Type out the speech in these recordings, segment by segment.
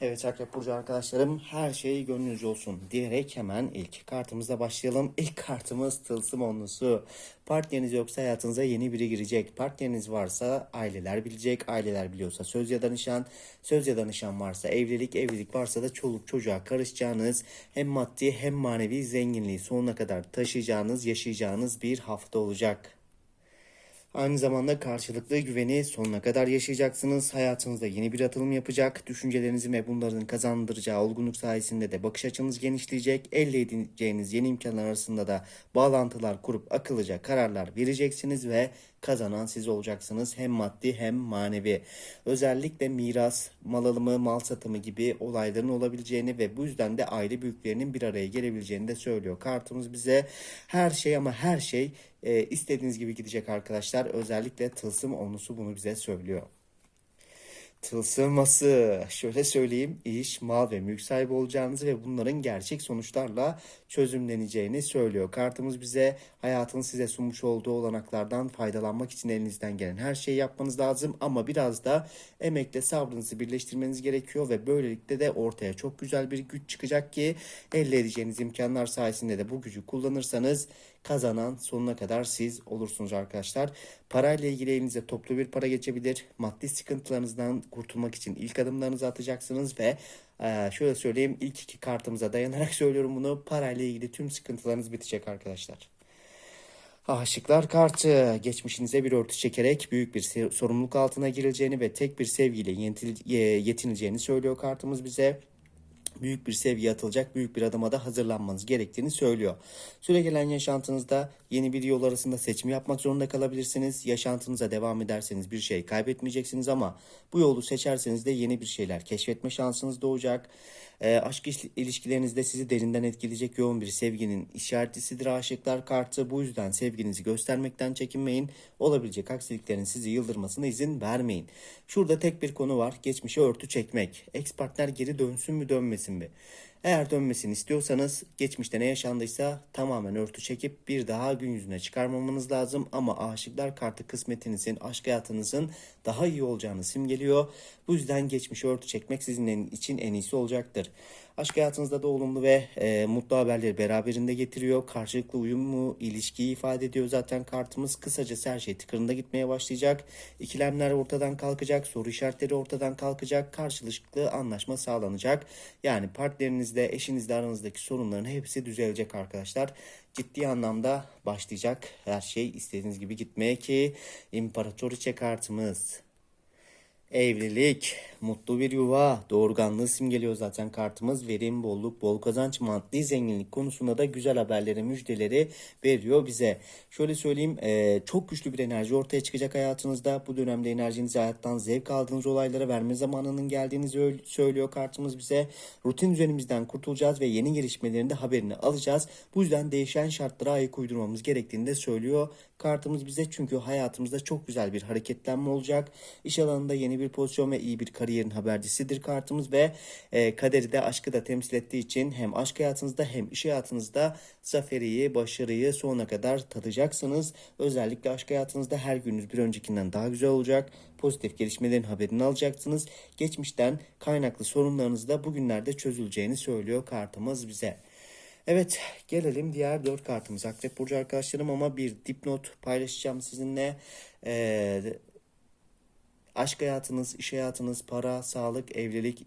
Evet Akrep Burcu arkadaşlarım her şey gönlünüzce olsun diyerek hemen ilk kartımızla başlayalım. İlk kartımız tılsım onlusu. Partneriniz yoksa hayatınıza yeni biri girecek. Partneriniz varsa aileler bilecek. Aileler biliyorsa söz ya da nişan. Söz ya da varsa evlilik. Evlilik varsa da çoluk çocuğa karışacağınız hem maddi hem manevi zenginliği sonuna kadar taşıyacağınız, yaşayacağınız bir hafta olacak. Aynı zamanda karşılıklı güveni sonuna kadar yaşayacaksınız. Hayatınızda yeni bir atılım yapacak. Düşüncelerinizin ve bunların kazandıracağı olgunluk sayesinde de bakış açınız genişleyecek. Elde edeceğiniz yeni imkanlar arasında da bağlantılar kurup akıllıca kararlar vereceksiniz ve kazanan siz olacaksınız. Hem maddi hem manevi. Özellikle miras, mal alımı, mal satımı gibi olayların olabileceğini ve bu yüzden de aile büyüklerinin bir araya gelebileceğini de söylüyor. Kartımız bize her şey ama her şey e, istediğiniz gibi gidecek arkadaşlar. Özellikle tılsım onusu bunu bize söylüyor. Tılsıması şöyle söyleyeyim iş, mal ve mülk sahibi olacağınızı ve bunların gerçek sonuçlarla çözümleneceğini söylüyor. Kartımız bize hayatın size sunmuş olduğu olanaklardan faydalanmak için elinizden gelen her şeyi yapmanız lazım ama biraz da emekle sabrınızı birleştirmeniz gerekiyor ve böylelikle de ortaya çok güzel bir güç çıkacak ki elde edeceğiniz imkanlar sayesinde de bu gücü kullanırsanız kazanan sonuna kadar siz olursunuz arkadaşlar. Parayla ilgili elinize toplu bir para geçebilir. Maddi sıkıntılarınızdan kurtulmak için ilk adımlarınızı atacaksınız ve e, şöyle söyleyeyim ilk iki kartımıza dayanarak söylüyorum bunu. Parayla ilgili tüm sıkıntılarınız bitecek arkadaşlar. Aşıklar kartı geçmişinize bir örtü çekerek büyük bir sorumluluk altına girileceğini ve tek bir sevgiyle yetinileceğini söylüyor kartımız bize büyük bir sevgiye atılacak büyük bir adıma da hazırlanmanız gerektiğini söylüyor. Süre gelen yaşantınızda yeni bir yol arasında seçim yapmak zorunda kalabilirsiniz. Yaşantınıza devam ederseniz bir şey kaybetmeyeceksiniz ama bu yolu seçerseniz de yeni bir şeyler keşfetme şansınız doğacak. E, aşk iş- ilişkilerinizde sizi derinden etkileyecek yoğun bir sevginin işaretisidir aşıklar kartı. Bu yüzden sevginizi göstermekten çekinmeyin. Olabilecek aksiliklerin sizi yıldırmasına izin vermeyin. Şurada tek bir konu var. Geçmişe örtü çekmek. Ex partner geri dönsün mü dönmesin mi? Eğer dönmesini istiyorsanız geçmişte ne yaşandıysa tamamen örtü çekip bir daha gün yüzüne çıkarmamanız lazım. Ama aşıklar kartı kısmetinizin, aşk hayatınızın daha iyi olacağını simgeliyor. Bu yüzden geçmişe örtü çekmek sizin için en iyisi olacaktır. Aşk hayatınızda da olumlu ve e, mutlu haberleri beraberinde getiriyor. Karşılıklı uyumu, ilişkiyi ifade ediyor zaten kartımız. Kısacası her şey tıkırında gitmeye başlayacak. İkilemler ortadan kalkacak, soru işaretleri ortadan kalkacak, karşılıklı anlaşma sağlanacak. Yani partnerinizle, eşinizle aranızdaki sorunların hepsi düzelecek arkadaşlar. Ciddi anlamda başlayacak her şey istediğiniz gibi gitmeye ki İmparatoriçe kartımız. Evlilik, mutlu bir yuva, doğurganlığı simgeliyor zaten kartımız. Verim, bolluk, bol kazanç, maddi zenginlik konusunda da güzel haberleri, müjdeleri veriyor bize. Şöyle söyleyeyim, e, çok güçlü bir enerji ortaya çıkacak hayatınızda. Bu dönemde enerjinizi hayattan zevk aldığınız olaylara verme zamanının geldiğini söylüyor kartımız bize. Rutin düzenimizden kurtulacağız ve yeni gelişmelerin de haberini alacağız. Bu yüzden değişen şartlara ayak uydurmamız gerektiğini de söylüyor kartımız bize. Çünkü hayatımızda çok güzel bir hareketlenme olacak. İş alanında yeni bir pozisyon ve iyi bir kariyerin habercisidir kartımız ve e, kaderi de aşkı da temsil ettiği için hem aşk hayatınızda hem iş hayatınızda zaferiyi, başarıyı sonuna kadar tadacaksınız. Özellikle aşk hayatınızda her gününüz bir öncekinden daha güzel olacak. Pozitif gelişmelerin haberini alacaksınız. Geçmişten kaynaklı sorunlarınız da bugünlerde çözüleceğini söylüyor kartımız bize. Evet gelelim diğer dört kartımız Akrep Burcu arkadaşlarım ama bir dipnot paylaşacağım sizinle. Ee, aşk hayatınız, iş hayatınız, para, sağlık, evlilik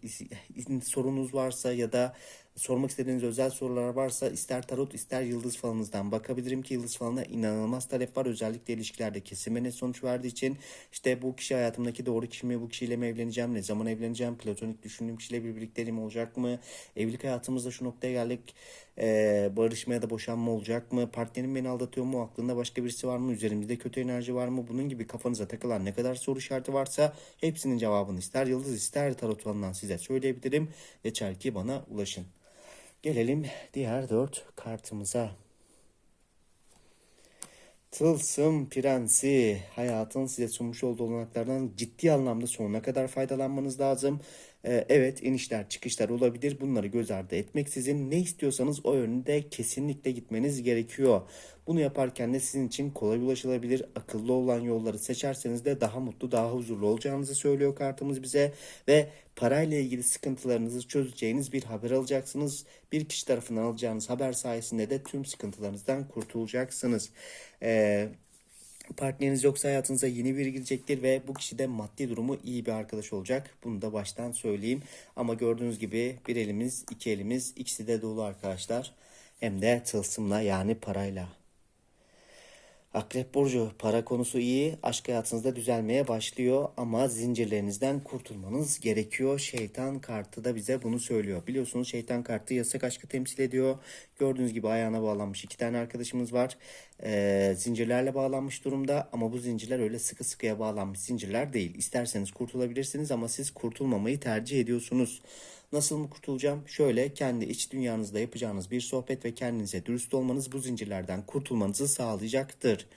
sorunuz varsa ya da sormak istediğiniz özel sorular varsa ister tarot ister yıldız falınızdan bakabilirim ki yıldız falına inanılmaz talep var. Özellikle ilişkilerde kesin net sonuç verdiği için işte bu kişi hayatımdaki doğru kişi mi, bu kişiyle mi evleneceğim, ne zaman evleneceğim, platonik düşündüğüm kişiyle bir birlikteliğim olacak mı, evlilik hayatımızda şu noktaya geldik, ee, barışma ya da boşanma olacak mı, partnerim beni aldatıyor mu, aklında başka birisi var mı, üzerimizde kötü enerji var mı, bunun gibi kafanıza takılan ne kadar soru işareti varsa hepsinin cevabını ister yıldız ister tarot falından size söyleyebilirim. Yeter ki bana ulaşın. Gelelim diğer dört kartımıza. Tılsım Prensi hayatın size sunmuş olduğu olanaklardan ciddi anlamda sonuna kadar faydalanmanız lazım. Ee, evet inişler çıkışlar olabilir. Bunları göz ardı etmeksizin ne istiyorsanız o yönde kesinlikle gitmeniz gerekiyor. Bunu yaparken de sizin için kolay ulaşılabilir, akıllı olan yolları seçerseniz de daha mutlu, daha huzurlu olacağınızı söylüyor kartımız bize. Ve parayla ilgili sıkıntılarınızı çözeceğiniz bir haber alacaksınız. Bir kişi tarafından alacağınız haber sayesinde de tüm sıkıntılarınızdan kurtulacaksınız. Ee, Partneriniz yoksa hayatınıza yeni biri girecektir ve bu kişi de maddi durumu iyi bir arkadaş olacak. Bunu da baştan söyleyeyim. Ama gördüğünüz gibi bir elimiz, iki elimiz ikisi de dolu arkadaşlar. Hem de tılsımla yani parayla. Akrep Burcu para konusu iyi. Aşk hayatınızda düzelmeye başlıyor ama zincirlerinizden kurtulmanız gerekiyor. Şeytan kartı da bize bunu söylüyor. Biliyorsunuz şeytan kartı yasak aşkı temsil ediyor. Gördüğünüz gibi ayağına bağlanmış iki tane arkadaşımız var. Ee, zincirlerle bağlanmış durumda ama bu zincirler öyle sıkı sıkıya bağlanmış zincirler değil. İsterseniz kurtulabilirsiniz ama siz kurtulmamayı tercih ediyorsunuz. Nasıl mı kurtulacağım? Şöyle kendi iç dünyanızda yapacağınız bir sohbet ve kendinize dürüst olmanız bu zincirlerden kurtulmanızı sağlayacaktır.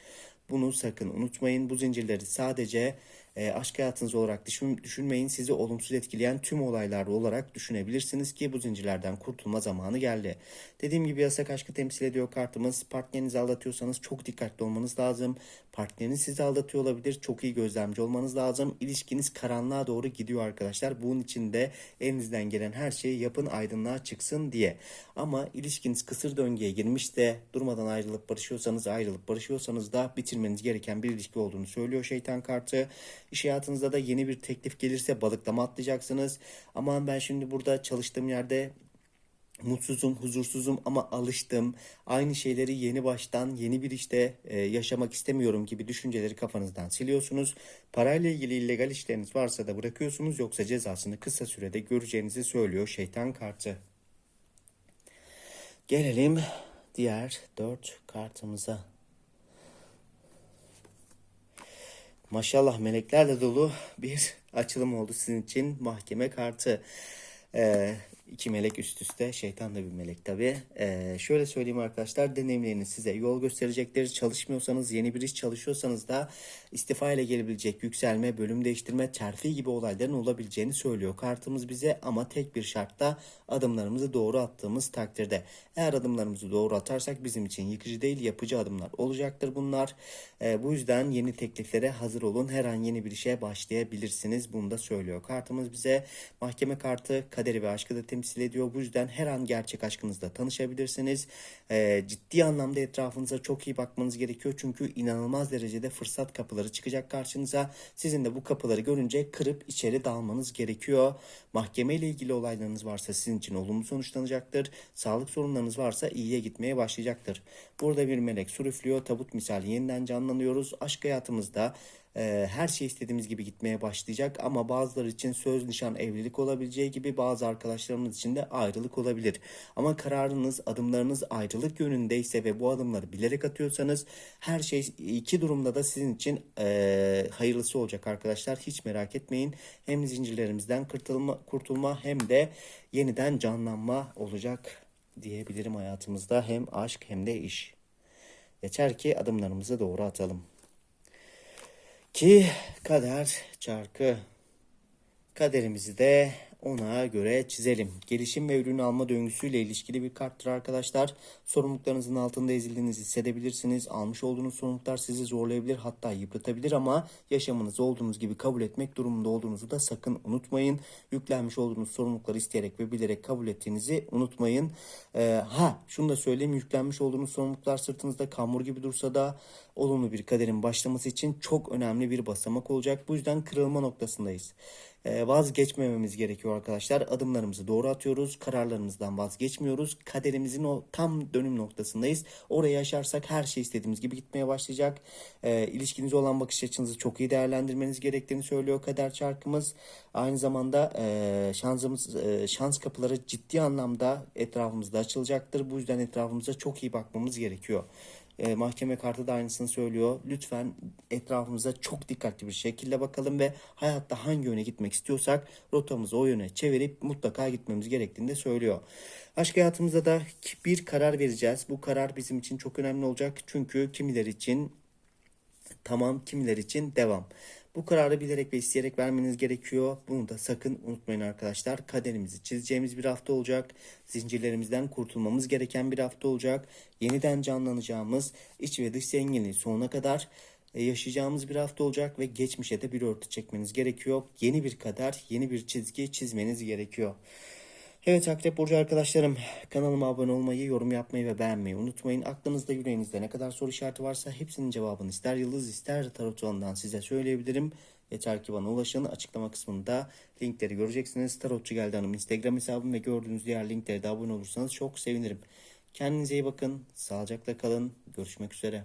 Bunu sakın unutmayın. Bu zincirleri sadece e, aşk hayatınız olarak düşün, düşünmeyin. Sizi olumsuz etkileyen tüm olaylar olarak düşünebilirsiniz ki bu zincirlerden kurtulma zamanı geldi. Dediğim gibi yasak aşkı temsil ediyor kartımız. Partnerinizi aldatıyorsanız çok dikkatli olmanız lazım. Partneriniz sizi aldatıyor olabilir. Çok iyi gözlemci olmanız lazım. İlişkiniz karanlığa doğru gidiyor arkadaşlar. Bunun için de elinizden gelen her şeyi yapın aydınlığa çıksın diye. Ama ilişkiniz kısır döngüye girmiş de durmadan ayrılıp barışıyorsanız ayrılıp barışıyorsanız da bitirmeniz gereken bir ilişki olduğunu söylüyor şeytan kartı. İş hayatınızda da yeni bir teklif gelirse balıklama atlayacaksınız. Aman ben şimdi burada çalıştığım yerde mutsuzum, huzursuzum ama alıştım. Aynı şeyleri yeni baştan, yeni bir işte e, yaşamak istemiyorum gibi düşünceleri kafanızdan siliyorsunuz. Parayla ilgili illegal işleriniz varsa da bırakıyorsunuz yoksa cezasını kısa sürede göreceğinizi söylüyor şeytan kartı. Gelelim diğer dört kartımıza. Maşallah meleklerle dolu bir açılım oldu sizin için mahkeme kartı. Ee, iki melek üst üste. Şeytan da bir melek tabi. Ee, şöyle söyleyeyim arkadaşlar. Deneyimleriniz size yol gösterecektir. Çalışmıyorsanız, yeni bir iş çalışıyorsanız da istifa ile gelebilecek yükselme, bölüm değiştirme, terfi gibi olayların olabileceğini söylüyor kartımız bize. Ama tek bir şartla adımlarımızı doğru attığımız takdirde. Eğer adımlarımızı doğru atarsak bizim için yıkıcı değil, yapıcı adımlar olacaktır bunlar. Ee, bu yüzden yeni tekliflere hazır olun. Her an yeni bir işe başlayabilirsiniz. Bunu da söylüyor kartımız bize. Mahkeme kartı kaderi ve aşkı da temsil ediyor. Bu yüzden her an gerçek aşkınızla tanışabilirsiniz. Ee, ciddi anlamda etrafınıza çok iyi bakmanız gerekiyor. Çünkü inanılmaz derecede fırsat kapıları çıkacak karşınıza. Sizin de bu kapıları görünce kırıp içeri dalmanız gerekiyor. Mahkeme ile ilgili olaylarınız varsa sizin için olumlu sonuçlanacaktır. Sağlık sorunlarınız varsa iyiye gitmeye başlayacaktır. Burada bir melek su üflüyor. Tabut misali yeniden canlanıyoruz. Aşk hayatımızda e, her şey istediğimiz gibi gitmeye başlayacak ama bazıları için söz nişan evlilik olabileceği gibi bazı arkadaşlarımız için de ayrılık olabilir. Ama kararınız, adımlarınız ayrılık yönündeyse ve bu adımları bilerek atıyorsanız her şey iki durumda da sizin için e, hayırlısı olacak arkadaşlar. Hiç merak etmeyin. Hem zincirlerimizden kurtulma, kurtulma hem de yeniden canlanma olacak diyebilirim hayatımızda. Hem aşk hem de iş. Yeter ki adımlarımızı doğru atalım. Ki kader çarkı. Kaderimizi de ona göre çizelim. Gelişim ve ürün alma döngüsüyle ilişkili bir karttır arkadaşlar. Sorumluluklarınızın altında ezildiğinizi hissedebilirsiniz. Almış olduğunuz sorumluluklar sizi zorlayabilir hatta yıpratabilir ama yaşamınızı olduğunuz gibi kabul etmek durumunda olduğunuzu da sakın unutmayın. Yüklenmiş olduğunuz sorumlulukları isteyerek ve bilerek kabul ettiğinizi unutmayın. Ee, ha şunu da söyleyeyim yüklenmiş olduğunuz sorumluluklar sırtınızda kamur gibi dursa da olumlu bir kaderin başlaması için çok önemli bir basamak olacak. Bu yüzden kırılma noktasındayız. E, vazgeçmememiz gerekiyor arkadaşlar. Adımlarımızı doğru atıyoruz. Kararlarımızdan vazgeçmiyoruz. Kaderimizin o tam dönüm noktasındayız. Orayı aşarsak her şey istediğimiz gibi gitmeye başlayacak. E, olan bakış açınızı çok iyi değerlendirmeniz gerektiğini söylüyor kader çarkımız. Aynı zamanda e, şansımız e, şans kapıları ciddi anlamda etrafımızda açılacaktır. Bu yüzden etrafımıza çok iyi bakmamız gerekiyor. E, mahkeme kartı da aynısını söylüyor. Lütfen etrafımıza çok dikkatli bir şekilde bakalım ve hayatta hangi yöne gitmek istiyorsak rotamızı o yöne çevirip mutlaka gitmemiz gerektiğini de söylüyor. Aşk hayatımızda da bir karar vereceğiz. Bu karar bizim için çok önemli olacak. Çünkü kimileri için tamam, kimileri için devam. Bu kararı bilerek ve isteyerek vermeniz gerekiyor. Bunu da sakın unutmayın arkadaşlar. Kaderimizi çizeceğimiz bir hafta olacak. Zincirlerimizden kurtulmamız gereken bir hafta olacak. Yeniden canlanacağımız iç ve dış zenginliği sonuna kadar e, yaşayacağımız bir hafta olacak ve geçmişe de bir örtü çekmeniz gerekiyor. Yeni bir kader, yeni bir çizgi çizmeniz gerekiyor. Evet Akrep Burcu arkadaşlarım kanalıma abone olmayı, yorum yapmayı ve beğenmeyi unutmayın. Aklınızda yüreğinizde ne kadar soru işareti varsa hepsinin cevabını ister yıldız ister tarot alanından size söyleyebilirim. Yeter ki bana ulaşın. Açıklama kısmında linkleri göreceksiniz. Tarotçu Geldi Hanım Instagram hesabım ve gördüğünüz diğer linklere de abone olursanız çok sevinirim. Kendinize iyi bakın. Sağlıcakla kalın. Görüşmek üzere.